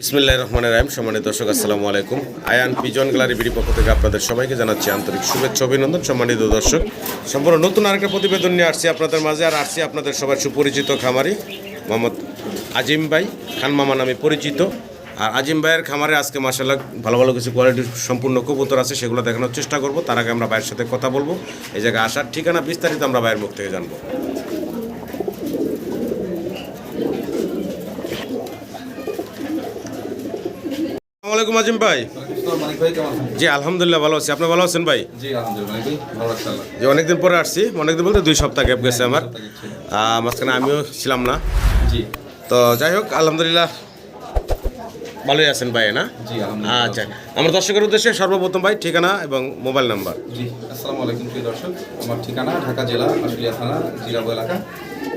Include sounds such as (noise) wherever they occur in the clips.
বিসমিল্লাহ রহমান রাহিম। সম্মানিত দর্শক, আসসালামু আলাইকুম। আয়ান পিজন গ্যালারি বিডি পক্ষ থেকে আপনাদের সবাইকে জানাচ্ছি আন্তরিক শুভেচ্ছা, অভিনন্দন। সম্মানিত দর্শক, সম্পূর্ণ নতুন আরেকটা প্রতিবেদন নিয়ে আসছি আপনাদের মাঝে। আর আসছি আপনাদের সবার সুপরিচিত খামারি মোহাম্মদ আজিম ভাই, খান মামা নামে পরিচিত। আর আজিম ভাইয়ের খামারে আজকে মাসাল্লাহ ভালো ভালো কিছু কোয়ালিটির সম্পূর্ণ কবুতর আছে, সেগুলো দেখানোর চেষ্টা করব। তার আগে আমরা ভাইয়ের সাথে কথা বলব। এই জায়গায় আসার ঠিকানা বিস্তারিত আমরা ভাইয়ের মুখ থেকে জানব। আসসালামু আলাইকুম আজিম ভাই? জি আলহামদুলিল্লাহ ভালো আছি। আপনি ভালো আছেন ভাই? জি অনেকদিন পরে আসছি। অনেকদিন বলতে দুই সপ্তাহ গ্যাপ গেছে আমার। মাঝখানে আমিও ছিলাম না। জি। তো যাই হোক আলহামদুলিল্লাহ ভালোই আছেন ভাই না? জি আচ্ছা। আমার দর্শকের উদ্দেশ্যে সর্বপ্রথম ভাই ঠিকানা এবং মোবাইল নাম্বার। জি আসসালামু আলাইকুম প্রিয় দর্শক। আমার ঠিকানা ঢাকা জেলা আশুলিয়া থানা জিরাবো এলাকা।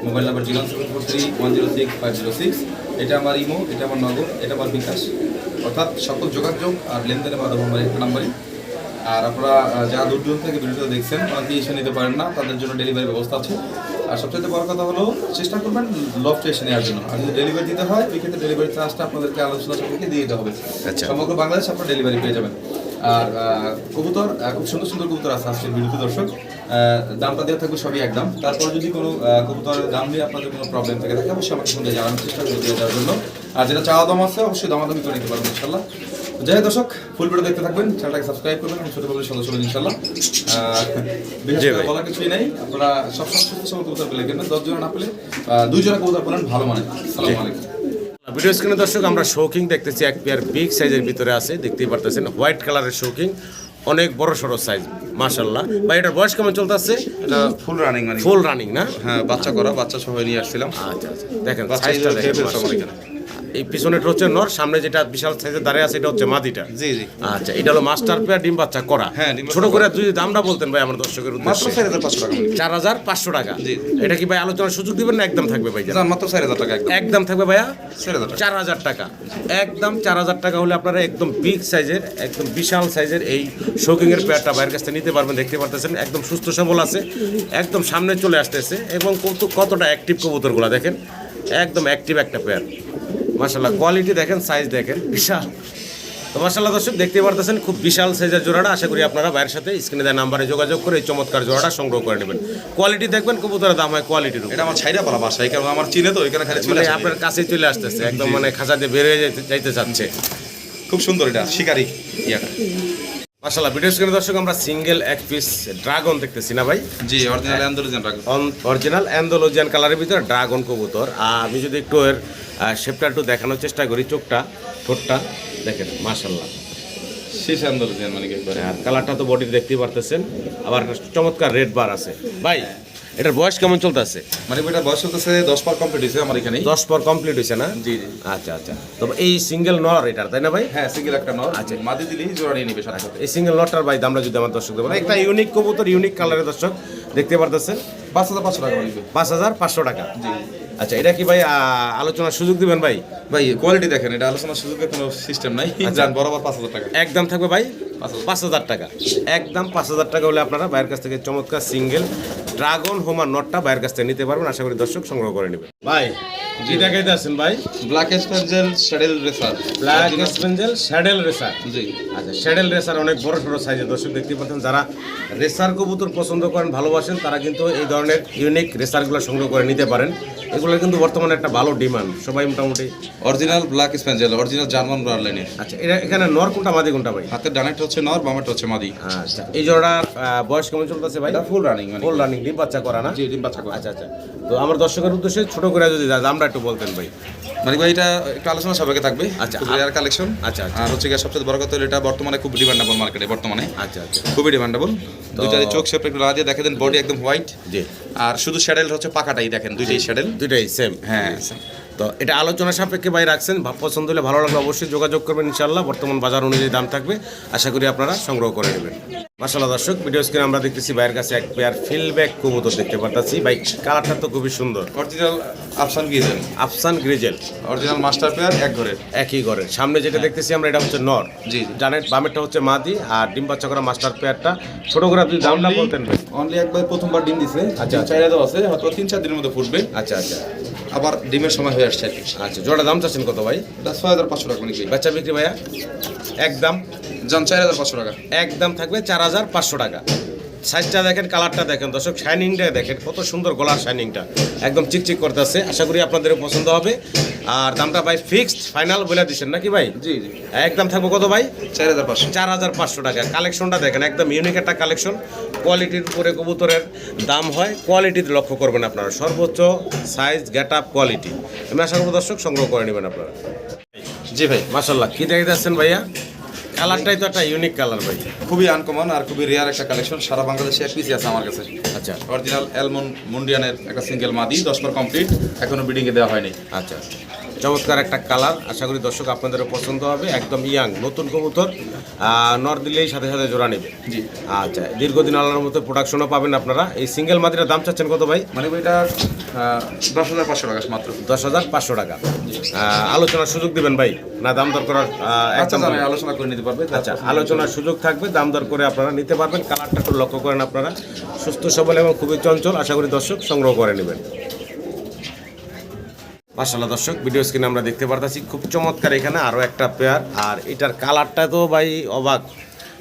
Mobile number zero four three one zero six five zero six এটা আমার ইমো এটা আমার নগদ এটা আমার বিকাশ। অর্থাৎ সকল যোগাযোগ আর লেনদেনের মাধ্যমে নাম্বারই আর আপনারা যারা দূর দূর থেকে ভিডিওটা দেখছেন অনেকে এসে নিতে পারেন না তাদের জন্য ডেলিভারি ব্যবস্থা আছে। আর সবচেয়ে বড় কথা হলো চেষ্টা করবেন লফটে এসে নেওয়ার জন্য। আর যদি ডেলিভারি দিতে হয় ওই ক্ষেত্রে ডেলিভারি চার্জটা আপনাদেরকে আলোচনা সম্পর্কে দিয়ে দিতে হবে। আচ্ছা। সমগ্র বাংলাদেশ আপনারা ডেলিভারি পেয়ে যাবেন। আর কবুতর খুব সুন্দর সুন্দর কবুতর আছে আজকের ভিডিওতে দর্শক। দামটা দেওয়া থাকবে সবই একদম। তারপর যদি কোনো কবুতরের দাম নিয়ে আপনাদের কোনো প্রবলেম থেকে থাকে অবশ্যই আমাকে ফোন জানানোর চেষ্টা করে দিয়ে দেওয়ার জন্য। আর যেটা চাওয়া দাম আছে অবশ্যই দামাদামি করে নিতে পারবেন ইনশাল্লাহ যাই হোক দর্শক ফুল ভিডিও দেখতে থাকবেন চ্যানেলটাকে সাবস্ক্রাইব করবেন এবং ছোটো বলে সদস্য হবেন ইনশাল্লাহ বিশেষ জি করে বলার কিছুই নেই আপনারা সবসময় সুস্থ সবল কবুতর পেলে কিনবেন দশ জন না পেলে দুই জোড়া কবুতর পেলেন ভালো মানে সালাম আলাইকুম। ভিডিও স্ক্রিনে দর্শক আমরা শৌকিং দেখতেছি। এক পেয়ার বিগ সাইজের ভিতরে আছে দেখতেই পারতেছেন হোয়াইট কালারের শৌকিং অনেক বড় সড়ো সাইজ মাশাল্লাহ ভাই এটার বয়স কেমন চলতেছে? এটা ফুল রানিং মানে। ফুল রানিং না? হ্যাঁ বাচ্চা করা বাচ্চা সহ নিয়ে আসছিলাম। আচ্ছা আচ্ছা। দেখেন সাইজটা দেখেন। এই পিছনেটা হচ্ছে নর সামনে যেটা বিশাল সাইজের দাঁড়িয়ে আছে এটা হচ্ছে মাদিটা। জি জি। আচ্ছা এটা হলো মাস্টার পেয়ার ডিম বাচ্চা করা হ্যাঁ, ছোট করে যদি দামটা বলতেন ভাই আমার দর্শকের উদ্দেশ্যে। চার হাজার পাঁচশো টাকা। এটা কি ভাই আলোচনার সুযোগ দিবেন না একদম থাকবে ভাই মাত্র চার হাজার টাকা একদম। একদম থাকবে ভাইয়া? চার হাজার টাকা। একদম চার হাজার টাকা হলে আপনারা একদম বিগ সাইজের একদম বিশাল সাইজের এই শৌকিংয়ের পেয়ারটা বাইরের কাছ থেকে নিতে পারবেন দেখতে পারতেছেন। একদম সুস্থ সবল আছে একদম সামনে চলে আসতেছে এবং কত কতটা অ্যাক্টিভ কবুতরগুলো দেখেন। একদম অ্যাক্টিভ একটা পেয়ার মাসাল্লাহ কোয়ালিটি দেখেন সাইজ দেখেন বিশাল। তো মাসাল্লাহ দর্শক দেখতে পারতেছেন খুব বিশাল সাইজের জোড়াটা। আশা করি আপনারা বাইরের সাথে স্ক্রিনে দেয় নাম্বারে যোগাযোগ করে এই চমৎকার জোড়াটা সংগ্রহ করে নেবেন। কোয়ালিটি দেখবেন কবুতরের দাম হয় কোয়ালিটির এটা আমার ছাইরা পালা বাসা এই কারণ আমার চিনে তো এখানে খালি চলে মানে আপনার কাছেই চলে আসতেছে একদম মানে খাঁচা দিয়ে বেরিয়ে যাইতে যাইতে চাচ্ছে খুব সুন্দর এটা শিকারি ইয়াটা। মাসাল্লাহ ভিডিও স্ক্রিনে দর্শক আমরা সিঙ্গেল এক পিস ড্রাগন দেখতেছি না ভাই? জি অরিজিনাল আন্দোলন ড্রাগন অরিজিনাল অ্যান্ডোলজিয়ান কালারের ভিতরে ড্রাগন কবুতর। আর আমি যদি একটু এর শেপটা একটু দেখানোর চেষ্টা করি চোখটা ঠোঁটটা দেখেন মাশাল্লাহ শেষ আন্দোলন মানে কি? কালারটা তো বডি দেখতেই পারতেছেন আবার চমৎকার রেড বার আছে। ভাই এটার বয়স কেমন চলতেছে? মানে এটা বয়স হতেছে দশ পার কমপ্লিট হয়েছে আমার এখানে দশ পার কমপ্লিট হয়েছে না? জি জি। আচ্ছা আচ্ছা। তবে এই সিঙ্গেল নর এটার তাই না ভাই? হ্যাঁ সিঙ্গেল একটা নর। আছে মাদি দিলেই জোড়া নিয়ে নিবে সাথে এই সিঙ্গেল নরটার ভাই দামটা যদি আমার দর্শক দেবো একটা ইউনিক কবুতর ইউনিক কালারের দর্শক দেখতে পারতেছেন? পাঁচ হাজার পাঁচশো টাকা পাঁচ হাজার পাঁচশো টাকা। জি। আচ্ছা এটা কি ভাই আলোচনার সুযোগ দিবেন ভাই? ভাই কোয়ালিটি দেখেন এটা আলোচনার সুযোগের কোনো সিস্টেম নাই। যান বরাবর পাঁচ হাজার টাকা। একদম থাকবে ভাই? পাঁচ হাজার। পাঁচ হাজার টাকা। একদম পাঁচ হাজার টাকা হলে আপনারা বাইরের কাছ থেকে চমৎকার সিঙ্গেল ড্রাগন হোমা নটটা বাইরের কাছ থেকে নিতে পারবেন। আশা করি দর্শক সংগ্রহ করে নেবেন। ভাই জি। দেখাইতে আছেন ভাই? Black spangle saddle racer black spangle saddle racer জি। আচ্ছা শ্যাডেল রেসার অনেক বড় সড়ো সাইজের দর্শক দেখতে পাচ্ছেন যারা রেসার কবুতর পছন্দ করেন ভালোবাসেন তারা কিন্তু এই ধরনের ইউনিক রেসারগুলো সংগ্রহ করে নিতে পারেন। এগুলো কিন্তু বর্তমানে একটা ভালো ডিমান্ড সবাই মোটামুটি original black spangle original German ব্রাডলাইনের আচ্ছা এটা এখানে নর কোনটা মাদি কোনটা ভাই? হাতের ডানেরটা হচ্ছে নর বামেরটা হচ্ছে মাদি। আচ্ছা এই জোড়ার বয়স কেমন চলতেছে ভাই? ফুল রানিং ফুল রানিং ডিম বাচ্চা করা না? জি ডিম বাচ্চা করা। আচ্ছা আচ্ছা। তো আমার দর্শকের উদ্দেশ্যে ছোট করে যদি আমরা একটু বলতেন ভাই। মানে ভাই এটা একটু আলোচনা সবাইকে থাকবে। আচ্ছা। রেয়ার কালেকশন আচ্ছা, আচ্ছা। আর হচ্ছে গিয়ে সবচেয়ে বড় কথা হলো এটা বর্তমানে খুব ডিমান্ডেবল মার্কেটে বর্তমানে। আচ্ছা আচ্ছা। খুবই ডিমান্ডেবল দুইটা চোখ শেপ একটু লাগিয়ে দেখে দেন বডি একদম হোয়াইট জি। আর শুধু শ্যাডেল হচ্ছে পাকাটাই দেখেন দুইটাই শ্যাডেল দুইটাই সেম হ্যাঁ। তো এটা আলোচনা সাপেক্ষে ভাই রাখছেন পছন্দ হলে ভালো লাগলে অবশ্যই যোগাযোগ করবেন ইনশাল্লাহ বর্তমান বাজার অনুযায়ী দাম থাকবে। আশা করি আপনারা সংগ্রহ করে নেবেন। মাসাল্লাহ দর্শক ভিডিও স্ক্রিনে আমরা দেখতেছি ভাইয়ের কাছে এক পেয়ার ফিলব্যাক কবুতর দেখতে পারতাছি। ভাই কালারটা তো খুবই সুন্দর। অরিজিনাল আফসান গিয়েছেন আফসান গ্রিজেল অরিজিনাল মাস্টার পেয়ার এক ঘরে একই ঘরে সামনে যেটা দেখতেছি আমরা এটা হচ্ছে নর। জি। ডানের বামেরটা হচ্ছে মাদি আর ডিম বাচ্চা করা মাস্টার পেয়ারটা ছোট করে আপনি দামটা বলতেন অনলি একবার প্রথমবার ডিম দিছে। আচ্ছা, আচ্ছা। চাইরা দেওয়া আছে হয়তো তিন চার দিনের মধ্যে ফুটবে। আচ্ছা আচ্ছা। আবার ডিমের সময় হয়ে আসছে আচ্ছা জোড়া দাম চাচ্ছেন কত ভাই? এটা ছয় হাজার পাঁচশো টাকা নিচ্ছি বাচ্চা বিক্রি ভাইয়া? একদম। জন চার হাজার পাঁচশো টাকা। একদম থাকবে চার হাজার পাঁচশো টাকা। সাইজটা দেখেন কালারটা দেখেন। দর্শক শাইনিংটা দেখেন কত সুন্দর গলার শাইনিংটা। একদম চিকচিক করতেছে আশা করি আপনাদের পছন্দ হবে। আর দামটা ভাই ফিক্সড ফাইনাল বলে দিচ্ছেন নাকি ভাই? জি জি। একদম থাকব কত ভাই? চার হাজার পাঁচশো। চার হাজার পাঁচশো টাকা। কালেকশনটা দেখেন একদম ইউনিক একটা কালেকশন। কোয়ালিটির উপরে কবুতরের দাম হয় কোয়ালিটির লক্ষ্য করবেন আপনারা। সর্বোচ্চ সাইজ গেট আপ কোয়ালিটি আমি আশা করব দর্শক সংগ্রহ করে নেবেন আপনারা। জি ভাই। মাসাল্লাহ কী দেখে যাচ্ছেন ভাইয়া? কালারটাই তো একটা ইউনিক কালার ভাই। খুবই আনকমন আর খুবই রেয়ার একটা কালেকশন সারা বাংলাদেশে এক পিসি আছে আমার কাছে। আচ্ছা। অরিজিনাল অ্যালমন মুন্ডিয়ানের একটা সিঙ্গেল মাদি দশ পর কমপ্লিট এখনও বিডিংয়ে দেওয়া হয়নি। আচ্ছা। চমৎকার একটা কালার। আশা করি দর্শক আপনাদেরও পছন্দ হবে। একদম ইয়াং নতুন কবুতর নর দিলেই সাথে সাথে জোড়া নেবে। জি। আচ্ছা দীর্ঘদিন আল্লাহর মতো প্রোডাকশনও পাবেন আপনারা। এই সিঙ্গেল মাদিরার দাম চাচ্ছেন কত ভাই? মানে এটা দশ হাজার পাঁচশো টাকা মাত্র। দশ হাজার পাঁচশো টাকা। আলোচনার সুযোগ দিবেন ভাই? না দাম দর করার আচ্ছা একদম আলোচনা করে নিতে পারবে আচ্ছা আলোচনার সুযোগ থাকবে দাম দর করে আপনারা নিতে পারবেন। কালারটা একটু লক্ষ্য করেন আপনারা। সুস্থ সবল এবং খুবই চঞ্চল আশা করি দর্শক সংগ্রহ করে নেবেন। মাসাল্লাহ দর্শক ভিডিও স্ক্রিনে আমরা দেখতে পারতেছি। খুব চমৎকার এখানে আরও একটা পেয়ার আর এটার কালারটা তো ভাই অবাক।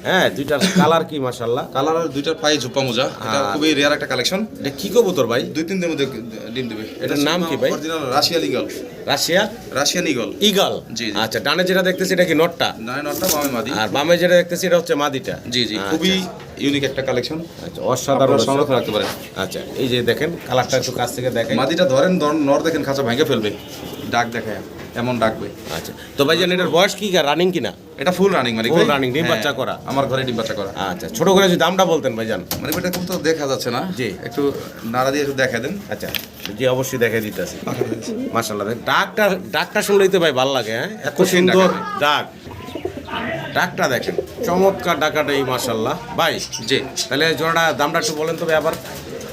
হ্যাঁ দুইটার কালার কি মাসাল্লাহ কালারের দুইটার পায়ে ঝুপা মোজা। এটা খুবই রেয়ার একটা কালেকশন এটা কি কবুতর ভাই? দুই তিন দিনের মধ্যে ডিম দেবে। এটার নাম কি ভাই? Original Russian eagle Russia Russian eagle eagle জি, জি। আচ্ছা ডানে যেটা দেখতেছি এটা কি নটটা? নয় নটটা মামে মাদি। আর বামে যেটা দেখতেছি এটা হচ্ছে মাদিটা। জি জি আচ্ছা, খুবই ইউনিক একটা কালেকশন আচ্ছা অসাধারণ সংরক্ষণ রাখতে পারেন। আচ্ছা এই যে দেখেন কালারটা একটু কাছ থেকে দেখেন। মাদিটা ধরেন ধর নর দেখেন খাঁচা ভেঙে ফেলবে। ডাক দেখায়। এমন ডাকবে। আচ্ছা। তো ভাইজান এটার বয়স কি? রানিং কিনা? এটা ফুল রানিং মানে ফুল রানিং ডিম বাচ্চা করা। আমার ঘরে ডিম বাচ্চা করা। আচ্ছা ছোট করে যদি দামটা বলতেন ভাই ভাইজান মানে এটা খুব তো দেখা যাচ্ছে না। জি। একটু নাড়া দিয়ে একটু দেখা দেন। আচ্ছা জি অবশ্যই দেখে দিতেছি। মাশাল্লাহ দেখ ডাকটা ডাকটা শুনলেই তো ভাই ভালো লাগে হ্যাঁ? এত সুন্দর ডাক। ডাক। ডাকটা দেখেন চমৎকার ডাকাটা এই মাশাল্লাহ ভাই জি। তাহলে জোড়াটা দামটা একটু বলেন তো ভাই আবার।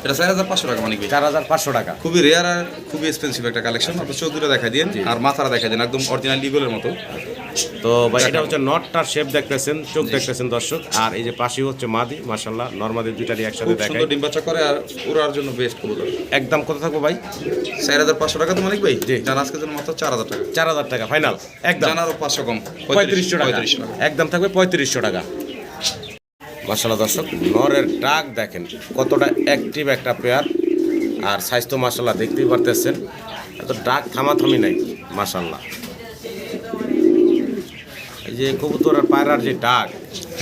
এটা চার হাজার পাঁচশো টাকা মানে কি চার হাজার পাঁচশো টাকা। খুবই রেয়ার আর খুবই এক্সপেন্সিভ একটা কালেকশন আপনার চৌধুরীরা দেখা দিন আর মাথারা দেখা দিন একদম অরিজিনাল ইগলের মতো। তো ভাই এটা হচ্ছে নটটার শেপ দেখতেছেন চোখ দেখতেছেন দর্শক। আর এই যে পাশে হচ্ছে মাদি মাশাল্লাহ নর্মাদি দুইটারই একসাথে সুন্দর ডিম বাচ্চা করে আর ওরার জন্য বেস্ট কবুতর। একদম কত থাকব ভাই? চার হাজার পাঁচশো টাকা তো মালিক ভাই? জি। জান আজকের জন্য মাত্র চার হাজার টাকা। চার হাজার টাকা ফাইনাল একদম। জান পাঁচশো কম পঁয়ত্রিশশো টাকা। একদম থাকবে পঁয়ত্রিশশো টাকা। মাসাল্লাহ দর্শক নরের ডাক দেখেন কতটা অ্যাক্টিভ একটা পেয়ার আর স্বাস্থ্য মাসাল্লাহ দেখতেই পারতেছেন। এত ডাক থামাথামি নাই এই যে কবুতরের পায়রার যে ডাক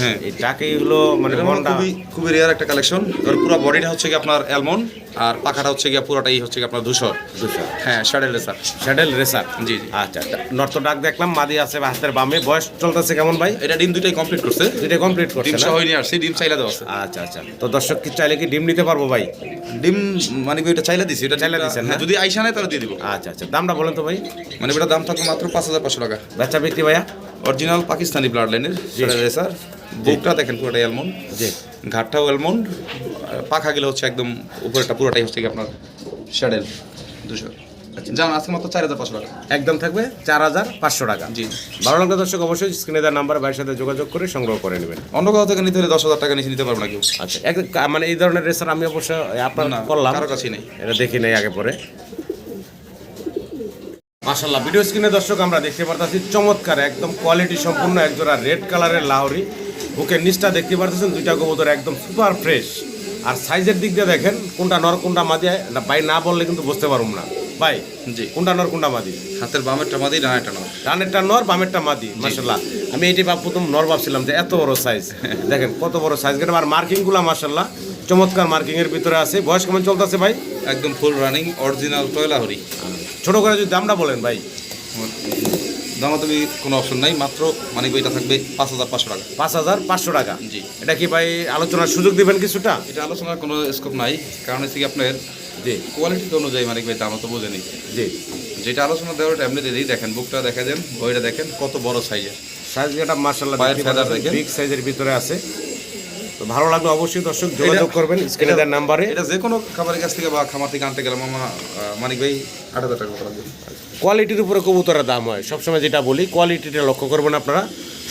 হ্যাঁ। এই ডাকেই হলো মানে খুবই খুবই রেয়ার একটা কালেকশন পুরো বডিটা হচ্ছে কি আপনার অ্যালমন্ড আর পাখাটা হচ্ছে গিয়ে পুরোটাই হচ্ছে কি আপনার ধূসর। হ্যাঁ শ্যাডেল রেসার স্যাডেল রেসার জি, জি। আচ্ছা নর্থ ডাক দেখলাম মাদি আছে হাতের বামে। বয়স চলতেছে কেমন ভাই? এটা ডিম দুটাই কমপ্লিট করছে। কমপ্লিট করছে ডিম না? সহ নিয়ে আসছে ডিম চাইলা দেওয়া আচ্ছা আচ্ছা। তো দর্শক কি চাইলে কি ডিম নিতে পারব ভাই? ডিম মানে চাইলা দিছি? এটা চাইলা দিছেন না? যদি আইসা নেয় তাহলে দিয়ে দিব। আচ্ছা আচ্ছা। দামটা বলেন তো ভাই। মানে এটা দাম থাকবে মাত্র পাঁচ হাজার পাঁচশো টাকা। বেচা বিক্রি ভাইয়া? অরিজিনাল পাকিস্তানি ব্লাড লাইনের রেসার বুকটা দেখেন পুরোটাই অ্যালমন্ড জি। ঘাটটাও অ্যালমন্ড পাখা গেলে হচ্ছে একদম উপরেটা পুরোটাই হচ্ছে আপনার শ্যাডেল দুশো। জান আজকে মাত্র চার হাজার পাঁচশো টাকা। একদম থাকবে চার হাজার পাঁচশো টাকা। জি। ভালো লাগলে দর্শক অবশ্যই স্ক্রিনে দেওয়ার নাম্বার ভাইয়ের সাথে যোগাযোগ করে সংগ্রহ করে নেবেন। অন্য কোথাও থেকে নিতে হলে দশ হাজার টাকা নিচে নিতে পারব না কেউ। আচ্ছা মানে এই ধরনের রেসার আমি অবশ্য আপনার করলাম। কারও কাছেই নেই। এটা দেখি নাই আগে পরে। মাশাল্লাহ ভিডিও স্ক্রিনে দর্শক আমরা দেখতে পারতেছি চমৎকার একদম কোয়ালিটি সম্পূর্ণ একজোড়া রেড কালারের লাহরি। বুকের নিচটা দেখতে পারতেছেন দুইটা গোবর একদম সুপার ফ্রেশ আর সাইজের দিক দিয়ে দেখেন কোনটা নর কোনটা মাদি না ভাই না বললে কিন্তু বুঝতে পারব না। ভাই জি। কোনটা নর কোনটা মাদি? হাতের বামেরটা মাদি ডানাটা নয় ডানেরটা নর বামেরটা মাদি মাসাল্লাহ আমি এটি ভাব প্রথম নর ভাবছিলাম যে এত বড় সাইজ (laughs) দেখেন কত বড় সাইজ কেন আর মার্কিংগুলো মাসাল্লাহ চমৎকার মার্কিংয়ের ভিতরে আছে। বয়স কেমন চলতেছে ভাই? একদম ফুল রানিং অরিজিনাল টয়লাহরি ছোট করে যদি দামটা বলেন ভাই। দামাদামি কোনো অপশন নাই মাত্র মানে এটা থাকবে পাঁচ হাজার পাঁচশো টাকা। পাঁচ হাজার পাঁচশো টাকা? জি। এটা কি ভাই আলোচনার সুযোগ দিবেন কিছুটা? এটা আলোচনার কোনো স্কোপ নাই কারণ হচ্ছে কি আপনার জি। কোয়ালিটি অনুযায়ী মানে ভাই দাম তো বোঝেনি জি। যেটা আলোচনা দেওয়ার ওটা এমনি দিয়েই দেখেন বুকটা দেখা দেন বইটা দেখেন কত বড় সাইজের সাইজ যেটা মার্শাল্লাহ দেখেন। বিগ সাইজের ভিতরে আছে। তো ভালো লাগল অবশ্যই দর্শক যোগাযোগ করবেন স্ক্রিনে দেওয়ার নাম্বারে। এটা যে কোনো খাবারের কাছ থেকে বা খামার থেকে আনতে গেলে মামা মানিক ভাই আট হাজার টাকা লাগবে কোয়ালিটির উপরে কবুতরের দাম হয় সবসময় যেটা বলি কোয়ালিটিটা লক্ষ্য করবেন আপনারা।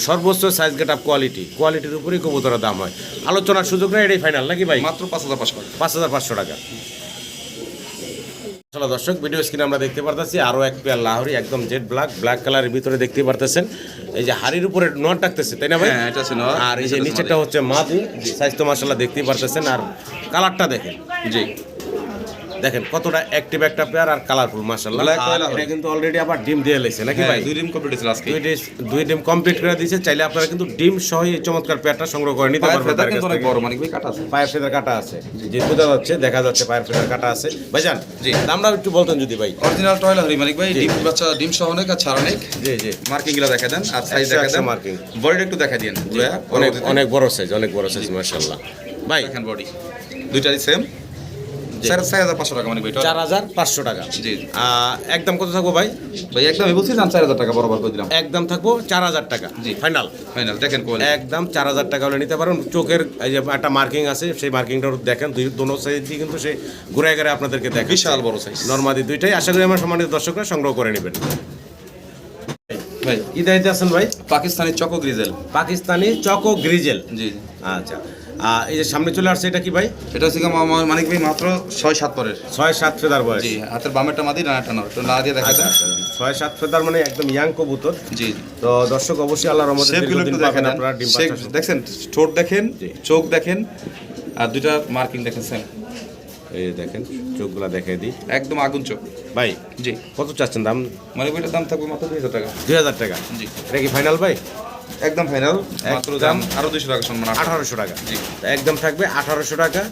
সর্বোচ্চ সাইজ গেট আপ কোয়ালিটি কোয়ালিটির উপরেই কবুতরের দাম হয়। আলোচনার সুযোগ না এটাই ফাইনাল নাকি ভাই? মাত্র পাঁচ হাজার পাঁচশো টাকা। পাঁচ হাজার পাঁচশো টাকা। চলো দর্শক ভিডিও স্ক্রিনে আমরা দেখতে পারতেছি আরও এক পেয়ার লাহরি একদম জেড ব্ল্যাক ব্ল্যাক কালারের ভিতরে দেখতে পারতেছেন। এই যে হাড়ির উপরে নট ডাকতেছে তাই না ভাই? হ্যাঁ, আর এই যে নিচেটা হচ্ছে মাদি। সাইজ তো মাসাল্লাহ দেখতেই পারতেছেন। আর কালারটা দেখেন। জি। দেখেন কতটা অ্যাক্টিভ একটা পেয়ার আর কালারফুল লাহোরি। এটা কিন্তু অলরেডি আবার ডিম দিয়ে লেছে নাকি হ্যাঁ ভাই? দুই ডিম কমপ্লিট হয়েছিল আজকে। দুই ডিম দুই ডিম কমপ্লিট করে দিয়েছে চাইলে আপনারা কিন্তু ডিম সহ এই চমৎকার পেয়ারটা সংগ্রহ করে নিতে পায়ের পারবেন ফেদার কিন্তু অনেক বড় মানিক ভাই কাটা আছে। পায়ের ফেদার কাটা আছে। যে বোঝা যাচ্ছে দেখা যাচ্ছে পায়ের ফেদার কাটা আছে। ভাইজান জি। দামটা একটু বলতেন যদি ভাই। অরিজিনাল টয়লা হরি মানিক ভাই ডিম বাচ্চা ডিম সহ অনেক আর ছাড় অনেক। জি জি। মার্কিংগুলো দেখা দেন আর সাইজ দেখা দেন। marking। বডিটা একটু দেখা দিন অনেক অনেক বড় সাইজ অনেক বড় সাইজ মাশাআল্লাহ। ভাই। দেখেন বডি দুইটারই সেম চার চার হাজার পাঁচশো টাকা মানিক চার হাজার পাঁচশো টাকা। জি। একদম কত থাকব ভাই? ভাই একদম বলছি চার হাজার টাকা বরাবর করে দিলাম। একদম থাকব চার হাজার টাকা। জি। ফাইনাল ফাইনাল দেখেন একদম চার হাজার টাকা হলে নিতে পারেন। চোখের এই যে একটা মার্কিং আছে সেই মার্কিংটা দেখেন দুই দোনো সাইড দিয়ে কিন্তু সে ঘুরে ঘুরে আপনাদেরকে দেখে বিশাল বড় সাইজ নর্মাদি দুইটাই। আশা করি আমার সম্মানিত দর্শকরা সংগ্রহ করে নেবেন। ভাই। দায়িত্বে আছেন ভাই? Pakistani choco grizzle. Pakistani choco grizzle. জি। আচ্ছা। এই যে সামনে চলে আসছে এটা কি ভাই? এটা হচ্ছে মানিক ভাই মাত্র ছয় সাত পরের। ছয় সাত ফেদার বয়স। জি হাতের বামেরটা মাদি ডানাটা নর। তো না দিয়ে দেখা আচ্ছা, দেন আচ্ছা। ছয় সাত ফেদার মানে একদম ইয়াং কবুতর। জি তো দর্শক অবশ্যই আল্লাহর রহমতে দীর্ঘদিন দেখেন। আপনারা ডিম বাচ্চা ঠোঁট দেখেন চোখ দেখেন আর দুইটা মার্কিং দেখেন সেম এই দেখেন চোখগুলা দেখে দিই। একদম আগুন চোখ। ভাই জি। কত চাচ্ছেন দাম? মানে বইটার দাম থাকবে মাত্র দুই হাজার টাকা। দুই হাজার টাকা। জি। এটা কি ফাইনাল ভাই? একদম ফাইনাল মাত্র। দাম আরও দুইশো টাকা সম্মান আঠারোশো টাকা। জি। একদম থাকবে আঠারোশো টাকা।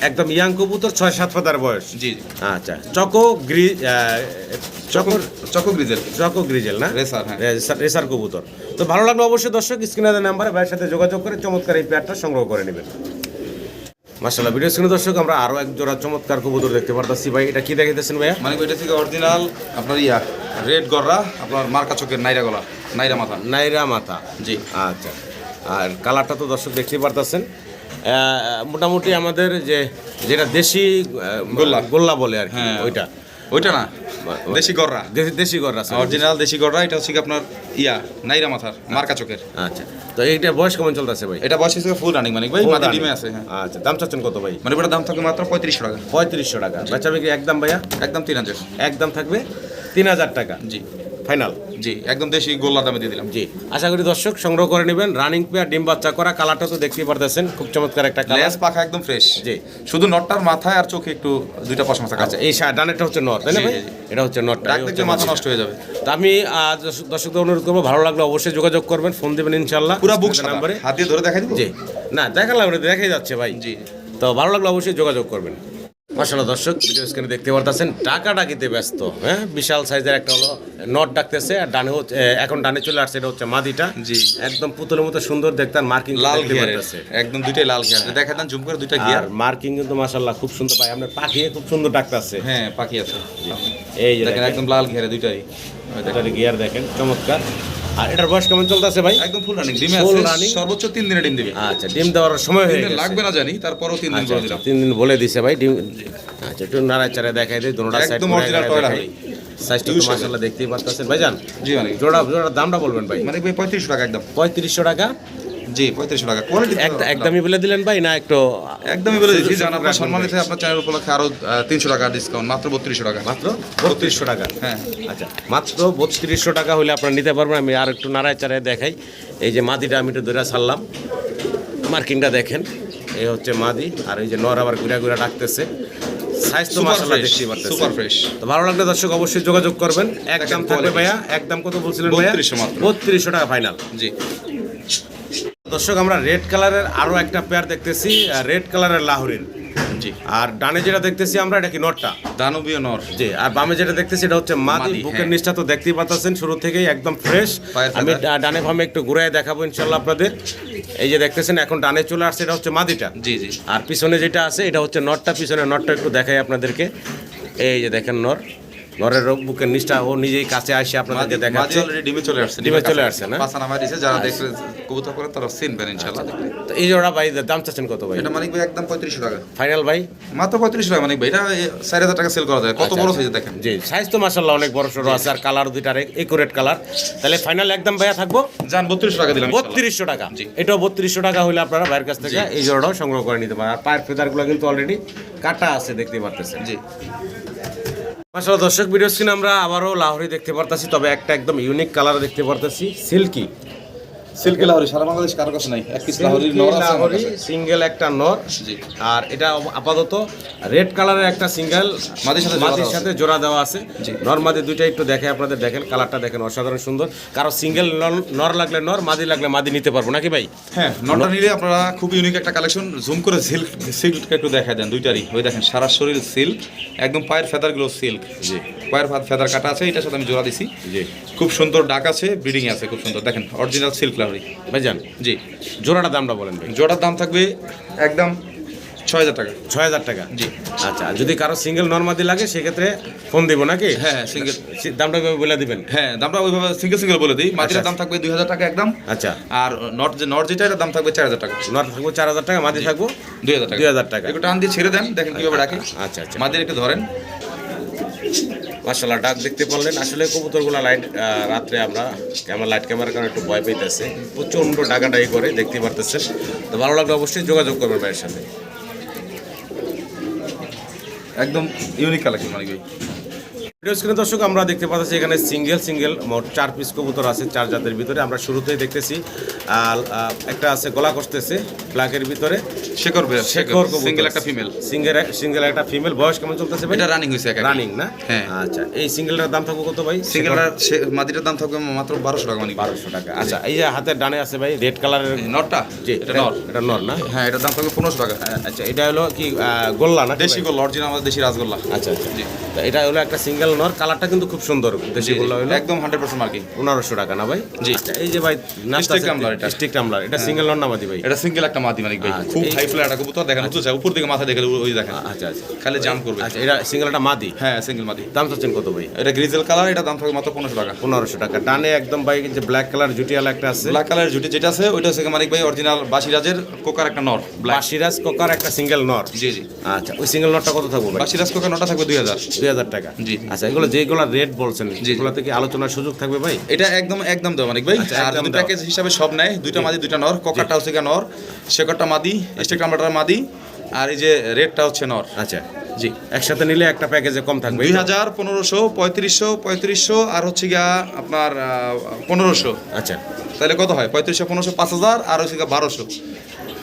একদম ইয়াং কবুতর ছয় সাত পাতার বয়স। জি আচ্ছা choco Gree choco choco grizzle. Choco grizzle না? রেসার, হ্যাঁ। রেসার- কবুতর। তো ভালো লাগল অবশ্যই দর্শক স্ক্রিনে নাম্বারে ভাইয়ের সাথে যোগাযোগ করে চমৎকার এই পেয়ারটা সংগ্রহ করে নেবেন। মাসাল্লাহ ভিডিও স্ক্রিনে দর্শক আমরা আরও এক জোড়া চমৎকার কবুতর দেখতে পারতাছি ভাই। এটা কি দেখাইতেছেন ভাইয়া? মানে এটা থেকে অরিজিনাল আপনার ইয়া রেড গররা আপনার মার্কা চোখের নাইরা গলা নাইরা মাথা। নাইরা মাথা। জি। আচ্ছা। আর কালারটা তো দর্শক দেখতেই পারতেছেন। মোটামুটি আমাদের যে যেটা দেশি গোল্লা। গোল্লা বলে আর কি হ্যাঁ। ওইটা। ওইটা না? দেশি গররা। দেশি আছে অরিজিনাল দেশি গররা এটা হচ্ছে কি আপনার ইয়া নাইরা মাথার মার্কা চোখের। আচ্ছা। তো এইটা বয়স কেমন চলতেছে ভাই? এটা বয়স হিসেবে ফুল রানিং মানে ভাই মাদার মাদি ডিমে আছে হ্যাঁ। আচ্ছা দাম চাচ্ছেন কত ভাই? মানে ওটা দাম থাকবে মাত্র পঁয়ত্রিশশো টাকা। পঁয়ত্রিশশো টাকা। বাচ্চা একদম ভাইয়া? একদম তিন হাজার। একদম থাকবে তিন হাজার টাকা। জি। ফাইনাল। জি একদম দেশি গোল্লা দামে দিয়ে দিলাম। জি। আশা করি দর্শক সংগ্রহ করে নেবেন। রানিং পেয়ার ডিম বাচ্চা করা কালারটা তো দেখতেই পারতেছেন। খুব চমৎকার একটা কালার। পাখা একদম ফ্রেশ জি। শুধু নটটার মাথায় আর চোখে একটু দুইটা পশমা থাকা আচ্ছা এই ডানেরটা হচ্ছে নর তাই না ভাই। এটা হচ্ছে ডাক এই মাথা নষ্ট হয়ে যাবে। তো আমি দর্শকদের অনুরোধ করব ভালো লাগলে অবশ্যই যোগাযোগ করবেন ফোন দেবেন ইনশাল্লাহ পুরা বুক নাম্বারে। হাত দিয়ে ধরে দেখাই দিব? জি। না দেখালাম দেখাই যাচ্ছে ভাই। জি। তো ভালো লাগলে অবশ্যই যোগাযোগ করবেন। মাসাল্লাহ দর্শক ভিডিও স্ক্রিনে দেখতে পারতেছেন টাকা ডাকিতে ব্যস্ত হ্যাঁ? বিশাল সাইজের একটা হলো নট ডাকতেছে আর ডানে হচ্ছে এখন ডানে চলে আসছে এটা হচ্ছে মাদিটা। জি। একদম পুতুলের মতো সুন্দর দেখতে আর মার্কিং লাল পারতেছে। একদম দুইটাই লাল গিয়ার দেখা দেন জুম করে দুইটা গিয়ার মার্কিং কিন্তু মাসাল্লাহ খুব সুন্দর পাই আপনার পাখি খুব সুন্দর ডাকতেছে। হ্যাঁ পাখি আছে। এই দেখেন একদম লাল ঘেরে দুইটাই। গিয়ার দেখেন চমৎকার। আর এটার বয়স কেমন চলতেছে ভাই? একদম ফুল রানিং ডিমে আছে সর্বোচ্চ 3 দিনে ডিম দিবে। আচ্ছা ডিম দেওয়ার সময় হয়ে গেছে। লাগবে না জানি তারপরও তিন দিন বলে আচ্ছা, দিলাম। 3 দিন বলে দিছে ভাই ডিম আচ্ছা একটু নাড়াচাড়া দেখাই দিই দুটোটা সাইড একদম অরিজিনাল ভাই। সাইজটা তো মাশাআল্লাহ দেখতেই পাচ্ছেন ভাইজান জি ভাই জোড়া জোড়া দামটা বলবেন ভাই। মানে ভাই পঁয়ত্রিশশো টাকা একদম। পঁয়ত্রিশশো টাকা। জি পঁয়ত্রিশশো টাকা। কোয়ালিটি একদমই বলে দিলেন ভাই না একটু একদমই বলে দিচ্ছি জান আপনার সম্মানিত আপনার চ্যানেল উপলক্ষে আরও তিনশো টাকা ডিসকাউন্ট মাত্র বত্রিশশো টাকা। মাত্র বত্রিশশো টাকা? হ্যাঁ। আচ্ছা মাত্র বত্রিশশো টাকা হলে আপনারা নিতে পারবেন। আমি আর একটু নাড়ায় চাড়ায় দেখাই। এই যে মাদিটা আমি একটু ধরে ছাড়লাম। মার্কিংটা দেখেন। এই হচ্ছে মাদি আর এই যে নর আবার ঘুরা ঘুরা ডাকতেছে। সাইজ তো দেখতেই পারতেছেন। fresh। তো ভালো লাগলে দর্শক অবশ্যই যোগাযোগ করবেন। একদম থাকবে ভাইয়া। একদম কত বলছিলেন ভাইয়া? 3200 মাত্র। বত্রিশশো টাকা ফাইনাল জি। দর্শক আমরা রেড কালারের আরও একটা পেয়ার দেখতেছি রেড কালারের লাহরিন জি। আর ডানে যেটা দেখতেছি আমরা এটা কি নটটা? দানবীয় নর। জি আর বামে যেটা দেখতেছি এটা হচ্ছে মাদি। বুকের হ্যাঁ। নিচটা তো দেখতেই পাচ্ছেন শুরু থেকেই একদম ফ্রেশ আমি ডানে বামে একটু ঘুরে দেখাবো ইনশাল্লাহ আপনাদের। এই যে দেখতেছেন এখন ডানে চলে আসছে এটা হচ্ছে মাদিটা। জি জি। আর পিছনে যেটা আছে এটা হচ্ছে নটটা। পিছনে নটটা একটু দেখাই আপনাদেরকে। এই যে দেখেন নর। নরের বুকের নিচটা ও নিজেই কাছে আসে আপনাদেরকে দেখাচ্ছে। অলরেডি ডিমে চলে আসছে ডিমে চলে আসছে, না? পাঁচা নামাই দিয়েছে যারা দেখলে কবুতর করে তারা চিনবেন ইনশাল্লাহ দেখলে। তো এই জোড়া ভাই দাম চাচ্ছেন কত ভাই? এটা মানিক ভাই একদম পঁয়ত্রিশশো টাকা। ফাইনাল ভাই? মাত্র পঁয়ত্রিশশো টাকা মানিক ভাই এটা এ, চার হাজার টাকা সেল করা যায় কত আচ্ছা, বড় আচ্ছা। সাইজে দেখেন। জি সাইজ তো মাসাল্লাহ অনেক বড় সড়ো আছে আর কালার দুইটার একুরেট কালার তাহলে ফাইনাল একদম ভাইয়া থাকব? যান বত্রিশশো টাকা দিলাম ইনশাল্লাহ। বত্রিশশো টাকা। জি। এটাও বত্রিশশো টাকা হলে আপনারা ভাইয়ের কাছ থেকে এই জোড়াটাও সংগ্রহ করে নিতে পারেন। আর পায়ের ফেদারগুলো কিন্তু অলরেডি কাটা আছে দেখতে পারতেছেন। জি। আসলে দর্শক, ভিডিও স্ক্রিন আমরা আবারও লাহরি দেখতে পারতাছি, তবে একটা একদম ইউনিক কালার দেখতে পারতাছি সিল্কি সিল্কি লাহরি সারা বাংলাদেশ কারও কাছে নাই। এক পিস লাহরির নর আছে আমার সিঙ্গেল একটা নর। জি। আর এটা আপাতত রেড কালারের একটা সিঙ্গেল সাথে সাথে জোড়া দেওয়া আছে। জি। নর মাদি দুইটা একটু দেখে আপনাদের দেখেন কালারটা দেখেন অসাধারণ সুন্দর। কারও সিঙ্গেল নর লাগলে নর মাদি লাগলে মাদি নিতে পারব নাকি ভাই? হ্যাঁ নটা নিলে আপনারা খুব ইউনিক একটা কালেকশন জুম করে সিল্ক সিল্কটা একটু দেখা দেন দুইটারই। ওই দেখেন সারা শরীর সিল্ক একদম পায়ের ফেদারগুলো সিল্ক জি। পায়ের ফেদার কাটা আছে এটার সাথে আমি জোড়া দিছি। জি। খুব সুন্দর ডাক আছে ব্রিডিং আছে খুব সুন্দর। দেখেন অরিজিনাল সিল্ক লাহরি ভাইজান জি জোড়াটা দামটা বলেন ভাই। জোড়ার দাম থাকবে একদম ছয় হাজার টাকা। ছয় হাজার টাকা? জি। আচ্ছা যদি কারও সিঙ্গেল নর্মাদি লাগে সেক্ষেত্রে ফোন দিব নাকি? হ্যাঁ, single। সে- দামটা বলে দিবেন। হ্যাঁ দামটা ওইভাবে সিঙ্গেল সিঙ্গেল বলে দিই। মাটির আচ্ছা। দাম থাকবে দুই হাজার টাকা একদম। আচ্ছা। আর নট যে নট যেটা দাম থাকবে চার হাজার টাকা। নর থাকব চার হাজার টাকা মাদি থাকব দুই হাজার টাকা। দুই হাজার টাকা। একটু টান দিয়ে ছেড়ে দেন দেখেন কীভাবে রাখে। আচ্ছা আচ্ছা। মাদের একটু ধরেন। মাসাল্লাহ ডাক দেখতে পারলেন। আসলে কবুতরগুলো লাইট রাত্রে আমরা ক্যামেরা লাইট ক্যামেরার কারণে একটু ভয় পাইতেছে। প্রচণ্ড ডাকাডাকি করে দেখতে পারতেছেন। তো ভালো লাগলে অবশ্যই যোগাযোগ করবেন ভাইয়ের সাথে। একদম ইউনিক কালেকশন মানে স্ক্রিনে দর্শক আমরা দেখতে পাচ্ছি এখানে সিঙ্গেল সিঙ্গেল মোট চার পিস কবুতর আছে চার জাতের ভিতরে। আমরা শুরুতেই দেখতেছি একটা আছে গলা কষতেছে ব্ল্যাকের ভিতরে। শেখর শেখর সিঙ্গেল একটা ফিমেল সিঙ্গেল সিঙ্গেল একটা ফিমেল বয়স কেমন চলতেছে এটা রানিং হয়েছে রানিং না? হ্যাঁ। আচ্ছা এই সিঙ্গেলটার দাম থাকবে কত ভাই? মাদিটার দাম থাকবে মাত্র বারোশো টাকা মানে বারোশো টাকা। আচ্ছা এই যে হাতের ডানে আছে ভাই রেড কালারের নটটা? জি এটা নট। এটা নর না? হ্যাঁ এটার দাম থাকবে পনেরোশো টাকা। আচ্ছা এটা হলো কি গোল্লা না দেশি গোল অরিজিনাল আমাদের দেশি রাসগোল্লা আচ্ছা আচ্ছা। জি। এটা হলো একটা সিঙ্গেল নর কালারটা কিন্তু খুব সুন্দর দেশি গোল্লা একদম হান্ড্রেড পার্সেন্ট মার্কিং। পনেরোশো টাকা না ভাই? জি। আচ্ছা, এই যে ভাই এটা। স্টিক টামলার এটা সিঙ্গেল নর না মাদি ভাই? এটা সিঙ্গেল একটা মাদি মানিক ভাই। আচ্ছা, খুব হাই ফ্লাই একটা কবুতর দেখেন উঁচু চাই উপর দিকে মাথা দেখে ওই দেখেন। আচ্ছা আচ্ছা। খালি জাম্প করবে। আচ্ছা এটা সিঙ্গেলটা মাদি? হ্যাঁ সিঙ্গেল মাদি। দাম চাচ্ছেন কত ভাই? এটা গ্রিজেল কালার এটা দাম থাকবে মাত্র পনেরোশো টাকা। পনেরোশো টাকা। ডানে একদম ভাই যে ব্ল্যাক কালার জুটিয়ালা একটা আছে। ব্ল্যাক কালারের জুটি যেটা আছে ওইটা হচ্ছে মানিক ভাই অরিজিনাল বাসিরাজের কোকার একটা নর বাসিরাজ কোকার একটা সিঙ্গেল নর? জি জি। আচ্ছা ওই সিঙ্গেল নটটা কত থাকবে বাসিরাজ কোকার নটা থাকবে দুই হাজার। দুই হাজার টাকা। জি। আচ্ছা এগুলো যেগুলো রেট বলছেন জি। এগুলো থেকে আলোচনার সুযোগ থাকবে ভাই? এটা একদম একদম দেওয়া মানিক ভাই। আচ্ছা, আর যদি প্যাকেজ হিসাবে সব নেয়। দুইটা মাদি দুইটা নর কোকারটা হচ্ছে নর শেকরটা মাদি স্টেক নাম্বারটা মাদি আর এই যে রেডটা হচ্ছে নর। আচ্ছা। জি। একসাথে নিলে একটা প্যাকেজে কম থাকবে দুই হাজার পনেরোশো পঁয়ত্রিশশো পঁয়ত্রিশশো আর হচ্ছে গিয়া আপনার পনেরোশো। আচ্ছা। তাহলে কত হয়? পঁয়ত্রিশশো পনেরোশো পাঁচ হাজার আর হচ্ছে গিয়া বারোশো।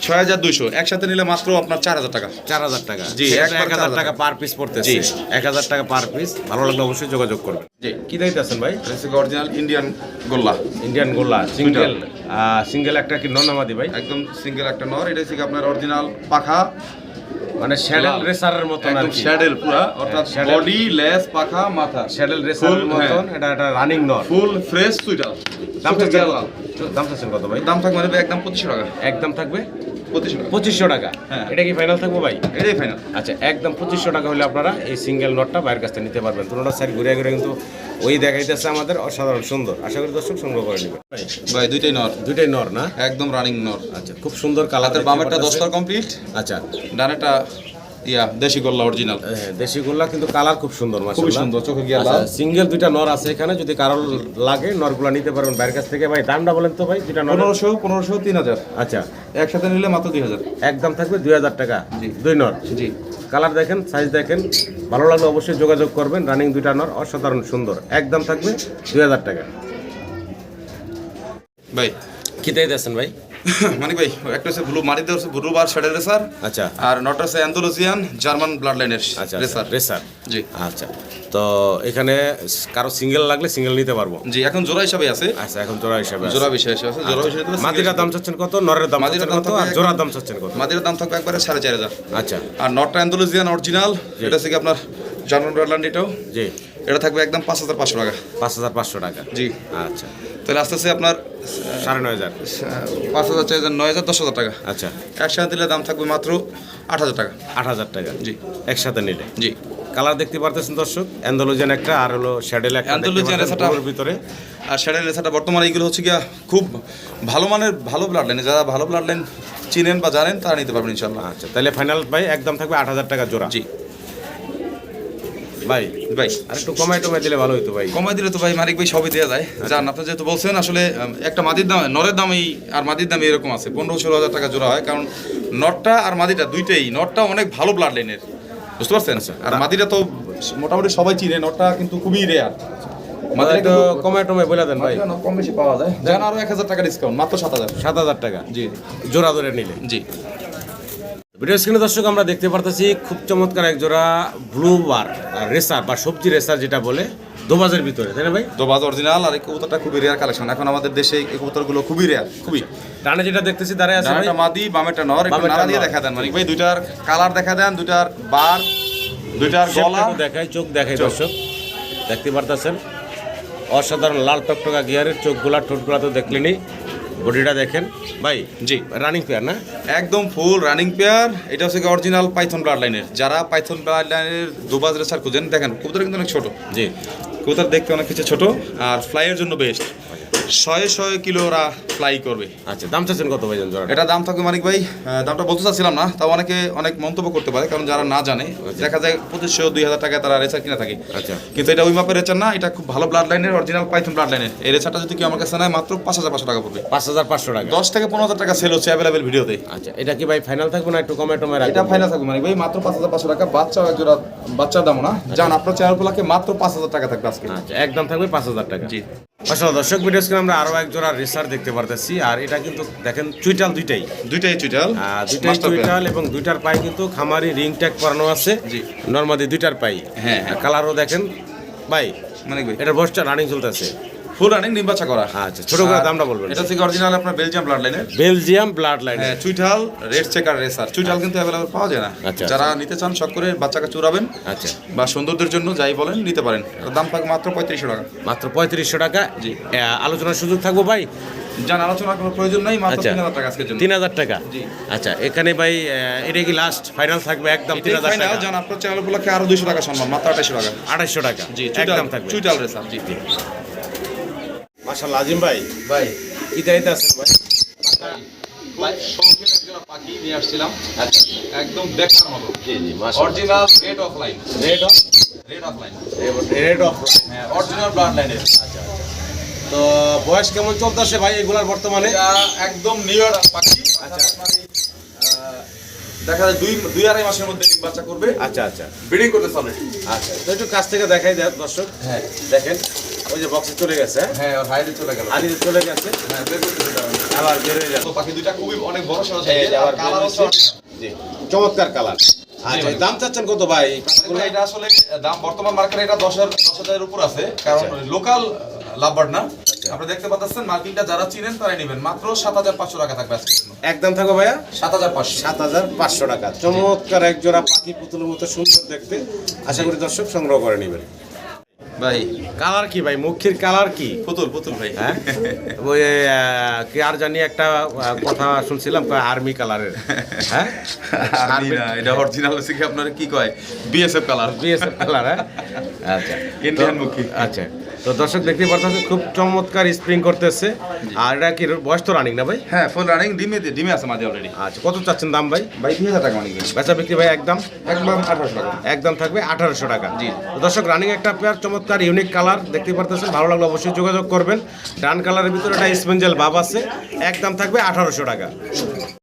ছয় হাজার দুইশো। একসাথে নিলে মাত্র আপনার চার হাজার টাকা। চার হাজার টাকা। জি, এক হাজার টাকা। পার পিস পড়তেছে। জি। এক হাজার টাকা পার পিস ভালো লাগলে অবশ্যই যোগাযোগ করবেন। জি। কি দায়িত্ব আছেন ভাই? অরিজিনাল ইন্ডিয়ান গোল্লা। ইন্ডিয়ান গোল্লা। সিঙ্গেল সিঙ্গেল একটা কি ননামাদি ভাই? একদম সিঙ্গেল একটা নর। এটা হচ্ছে আপনার অরিজিনাল পাখা। মানে শ্যাডেল রেসারের মতন আর কি। শ্যাডেল পুরা। অর্থাৎ শ্যাডেল। বডি লেস পাখা মাথা। শ্যাডেল রেসারের মতন হ্যাঁ। এটা একটা রানিং নর। ফুল ফ্রেশ সুইটার দাম গেলা। দাম চাচ্ছেন কত ভাই? দাম থাকবে একদম পঁচিশশো টাকা। একদম থাকবে? পঁচিশশো টাকা। হ্যাঁ। এটা কি ফাইনাল থাকব ভাই? এটাই ফাইনাল আচ্ছা একদম পঁচিশশো টাকা হলে আপনারা এই সিঙ্গেল নটটা বাইরের কাছ থেকে নিতে পারবেন। সাইড ঘুরে ঘুরে কিন্তু ওই দেখাইতেছে আমাদের অসাধারণ সুন্দর। আশা করি দর্শক সংগ্রহ করে নেবেন। ভাই, ভাই দুইটাই নর দুইটাই নর না? একদম রানিং নর আচ্ছা খুব সুন্দর কালার বামেরটা দশটার কমপ্লিট আচ্ছা। ডানেটা ইয়া দেশি গোল্লা অরিজিনাল হ্যাঁ, দেশি গোল্লা কিন্তু কালার খুব সুন্দর মাশাআল্লাহ। সুন্দর চোখে গিয়া সিঙ্গেল দুইটা নর আছে এখানে যদি কারোর লাগে নরগুলা নিতে পারবেন বাইরের কাছ থেকে। ভাই দামটা বলেন তো ভাই দুইটা নর পনেরোশো পনেরোশো তিন হাজার। আচ্ছা। একসাথে নিলে মাত্র দুই হাজার। একদম থাকবে দুই হাজার টাকা। জি। দুই নর। জি। কালার দেখেন সাইজ দেখেন ভালো লাগলে অবশ্যই যোগাযোগ করবেন রানিং দুইটা নর অসাধারণ সুন্দর। একদম থাকবে দুই হাজার টাকা। ভাই। কি দিয়ে দিয়েছেন ভাই? (laughs) মানে ভাই একটা হচ্ছে ব্লু মারিতে হচ্ছে ব্লু বার শেডের রেসার আচ্ছা। আর নটা হচ্ছে অ্যান্ডোলজিয়ান জার্মান ব্লাড লাইনের আচ্ছা রেসার রেসার জি। আচ্ছা। তো এখানে কারও সিঙ্গেল লাগলে সিঙ্গেল নিতে পারব। জি এখন জোড়া হিসাবে আছে। আচ্ছা এখন জোড়া হিসাবে। জোড়া বিষয় আছে জোড়া বিষয় মাদিরার দাম চাচ্ছেন কত নরের দাম মাদিরার দাম কত আর জোড়ার দাম চাচ্ছেন কত? মাদির দাম থাকবে একবারে সাড়ে চার হাজার। আচ্ছা। আর নটটা অ্যান্ডোলজিয়ান অরিজিনাল এটা হচ্ছে কি আপনার জার্মান ব্লাড লাইন এটাও? জি। এটা থাকবে একদম পাঁচ হাজার পাঁচশো টাকা। পাঁচ হাজার পাঁচশো টাকা। জি। আচ্ছা। তাহলে আস্তে আস্তে আপনার সাড়ে নয় হাজার। পাঁচ হাজার চার হাজার নয় হাজার দশ হাজার টাকা। আচ্ছা। একসাথে দিলে দাম থাকবে মাত্র আট হাজার টাকা। আট হাজার টাকা। জি। একসাথে নিলে। জি। কালার দেখতে পারতেছেন দর্শক? অ্যান্ডোলোজেন একটা আর হলো শ্যাডেল একটা। রেসাটা- পুরোর ভিতরে। আর শ্যাডেল রেসাটা বর্তমানে এগুলো হচ্ছে গিয়া খুব ভালো মানের ভালো ব্লাড লাইন যারা ভালো ব্লাড লাইন চিনেন বা জানেন তারা নিতে পারবেন ইনশাল্লাহ আচ্ছা তাহলে ফাইনাল ভাই একদম থাকবে আট হাজার টাকা জোড়া। জি। ভাই ভাই আর একটু কমাই টমাই দিলে ভালো হতো ভাই। কমাই দিলে তো ভাই মালিক ভাই সবই দেওয়া যায়। জান আপনি যেহেতু বলছেন আসলে একটা মাদির দাম নরের দামই আর মাদির দাম এরকম আছে। পনেরো ষোলো হাজার টাকা জোড়া হয় কারণ নটটা আর মাদিটা দুইটাই নটটা অনেক ভালো ব্লাড লাইনের বুঝতে পারছেন? আর মাদিটা তো মোটামুটি সবাই চিনে নটটা কিন্তু খুবই রেয়ার মাদিরা একটু কিন্তু টমে বলে দেন ভাই। কম বেশি পাওয়া যায়। যেন আরও এক হাজার টাকা ডিসকাউন্ট মাত্র সাত হাজার। সাত হাজার টাকা। জি। জোড়া ধরে নিলে জি। ভিডিও স্ক্রিনে দর্শক আমরা দেখতে পারতেছি খুব চমৎকার এক জোড়া ব্লু বার রেসার বা সবজি রেসার যেটা বলে দোবাজের ভিতরে তাই না ভাই? দোবাজ অরিজিনাল আর এই কবুতরটা খুবই রেয়ার কালেকশন এখন আমাদের দেশে এই কবুতরগুলো খুবই রেয়ার খুবই। ডানে যেটা দেখতেছি দাঁড়ায় আছে ভাই। ডানাটা মাদি বামেটা নর একটু নাড়া দিয়ে দেখা দেন মানে ভাই। দুইটার কালার দেখা দেন দুইটার বার দুইটার গলা। দেখায় চোখ দেখায় দর্শক। দেখতে পারতেছেন? অসাধারণ লাল টকটকা গিয়ারের চোখগুলা ঠোঁটগুলা তো দেখলেনি বডিটা দেখেন। ভাই জি। রানিং পেয়ার না? একদম ফুল রানিং পেয়ার এটা হচ্ছে অরিজিনাল পাইথন ব্লাড লাইনের যারা পাইথন ব্লাড লাইনের দুবাজ রেসার খুঁজেন দেখেন কবুতর কিন্তু অনেক ছোট। জি। কবুতর দেখতে অনেক কিছু ছোট আর ফ্লাইয়ের জন্য বেস্ট শয়ে শয়ে কিলো ওরা ফ্লাই করবে। আচ্ছা দাম চাচ্ছেন কত ভাই জোড়াটা? এটা দাম থাকবে মানিক ভাই দামটা বলতে চাচ্ছিলাম না তাও অনেকে অনেক মন্তব্য করতে পারে কারণ যারা না জানে দেখা যায় পঁচিশশো দুই হাজার টাকা তারা রেচার কিনে থাকে। আচ্ছা। কিন্তু এটা ওই মাপের রেচার না এটা খুব ভালো ব্লাড লাইনের অরিজিনাল পাইথন ব্লাড লাইনের এই রেচারটা যদি কেউ আমার কাছে নেয় মাত্র পাঁচ হাজার পাঁচশো টাকা পড়বে। পাঁচ হাজার পাঁচশো টাকা। দশ থেকে পনেরো হাজার টাকা সেল হচ্ছে অ্যাভেলেবেল ভিডিওতে আচ্ছা এটা কি ভাই ফাইনাল থাকবে না একটু কমে টমে এটা ফাইনাল থাকবে মানে ভাই মাত্র পাঁচ হাজার পাঁচশো টাকা। বাচ্চা জোড়া বাচ্চার দামও না। যান আপনার চেয়ার গুলাকে মাত্র পাঁচ হাজার টাকা থাকবে আজকে। আচ্ছা একদম থাকবে পাঁচ হাজার টাকা। জি। আসলে দর্শক ভিডিও স্ক্রিনে আমরা আরও এক জোড়া রেসার দেখতে পারতেছি। আর এটা কিন্তু দেখেন চুইটাল দুইটাই। দুইটাই চুইটাল। দুইটাই চুইটাল এবং দুইটার পায়ে কিন্তু খামারি রিং ট্যাগ করানো আছে। জি। নর্মাদি দুইটার পাই হ্যাঁ। কালারও দেখেন ভাই মানে এটা এটার বয়সটা রানিং চলতেছে। ফুল রানিং নির্বাচন করা। আচ্ছা ছোট করে দামটা বলবেন। এটা থেকে অরিজিনাল আপনার বেলজিয়াম ব্লাড লাইনের বেলজিয়াম ব্লাড লাইন হ্যাঁ চুইটাল রেড চেকার রেসার চুইটাল কিন্তু অ্যাভেলেবল পাওয়া যায় না। আচ্ছা। যারা নিতে চান শখ করে বাচ্চাকে চুরাবেন আচ্ছা। বা সৌন্দর্যের জন্য যাই বলেন নিতে পারেন। দাম থাকবে মাত্র পঁয়ত্রিশশো টাকা। মাত্র পঁয়ত্রিশশো টাকা? জি। আলোচনার সুযোগ থাকব ভাই? যান আলোচনা কোনো প্রয়োজন নাই মাত্র আচ্ছা তিন হাজার টাকা আজকের জন্য। তিন হাজার টাকা? আচ্ছা এখানে ভাই এটা কি লাস্ট ফাইনাল থাকবে একদম তিন হাজার টাকা। যান আপনার চ্যানেল উপলক্ষে আরও দুইশো টাকা সম্মান মাত্র আঠাশশো টাকা। আড়াইশো টাকা। জি একদম থাকবে। চুইটাল রেসার জি। মাশাল্লাহ আজিম ভাই। ভাই। কি দায়িত্বে আছেন ভাই। পাখি নিয়ে আসছিলাম। আচ্ছা একদম দেখার মতো। জি জি original red of line red of red of line red of হ্যাঁ অরিজিনাল ব্লাড লাইনের আচ্ছা আচ্ছা। তো বয়স কেমন চলতেছে ভাই এগুলার বর্তমানে? একদম নিউ পাখি। আচ্ছা। দেখা যায় দুই দুই আড়াই মাসের মধ্যে ডিম বাচ্চা করবে। আচ্ছা আচ্ছা। ব্রিডিং করতে চলে। আচ্ছা তো একটু কাছ থেকে দেখাই দেয় দর্শক। হ্যাঁ। দেখেন। ওই যে বক্সে চলে গেছে। হ্যাঁ? ওর হাইডে চলে গেল। চলে গেছে। হ্যাঁ বের করতে আবার বের হয়ে পাখি দুইটা খুবই অনেক বড় সড়ো এই যে আবার বের কালার জি। চমৎকার কালার আচ্ছা দাম চাচ্ছেন কত ভাই? এটা আসলে দাম বর্তমান মার্কেটে এটা দশ হাজার দশ হাজারের উপর আছে। কারণ আচ্ছা। লোকাল লাভবার্ড না। আপনি দেখতে পাচ্ছেন মার্কিংটা যারা চিনেন তারাই নেবেন। মাত্র সাত হাজার পাঁচশো টাকা থাকবে আজকে। একদম থাকো ভাইয়া। সাত হাজার পাঁচশো। সাত হাজার পাঁচশো টাকা। চমৎকার এক জোড়া পাখি পুতুলের মতো সুন্দর দেখতে। আশা করি দর্শক সংগ্রহ করে নেবেন। ভাই কালার কি ভাই? মুখের কালার কি? পুতুল পুতুল ভাই হ্যাঁ? ওই কি আর জানি একটা কথা শুনছিলাম আর্মি কালারের হ্যাঁ? আর্মি না, এটা অরিজিনাল হচ্ছে কি আপনার কি কয়? বিএসএফ কালার বিএসএফ কালার হ্যাঁ? আচ্ছা। ইন্ডিয়ান মুখী। আচ্ছা। তো দর্শক দেখতে পাচ্ছেন খুব চমৎকার স্প্রিং করতেছে। আর এটা কি বয়স তো রানিং না ভাই? হ্যাঁ ফুল রানিং ডিমে ডিমে আছে মাঝে অলরেডি আচ্ছা কত চাচ্ছেন দাম ভাই? ভাই দুই হাজার টাকা মানে বেচা বিক্রি ভাই একদম? একদম আঠারোশো টাকা। একদম থাকবে আঠারোশো টাকা। জি। তো দর্শক রানিং একটা পেয়ার চমৎকার ইউনিক কালার দেখতে পারতেছেন ভালো লাগলে অবশ্যই যোগাযোগ করবেন। ডান কালারের ভিতরে একটা স্পেঞ্জেল ভাব আছে একদম থাকবে আঠারোশো টাকা।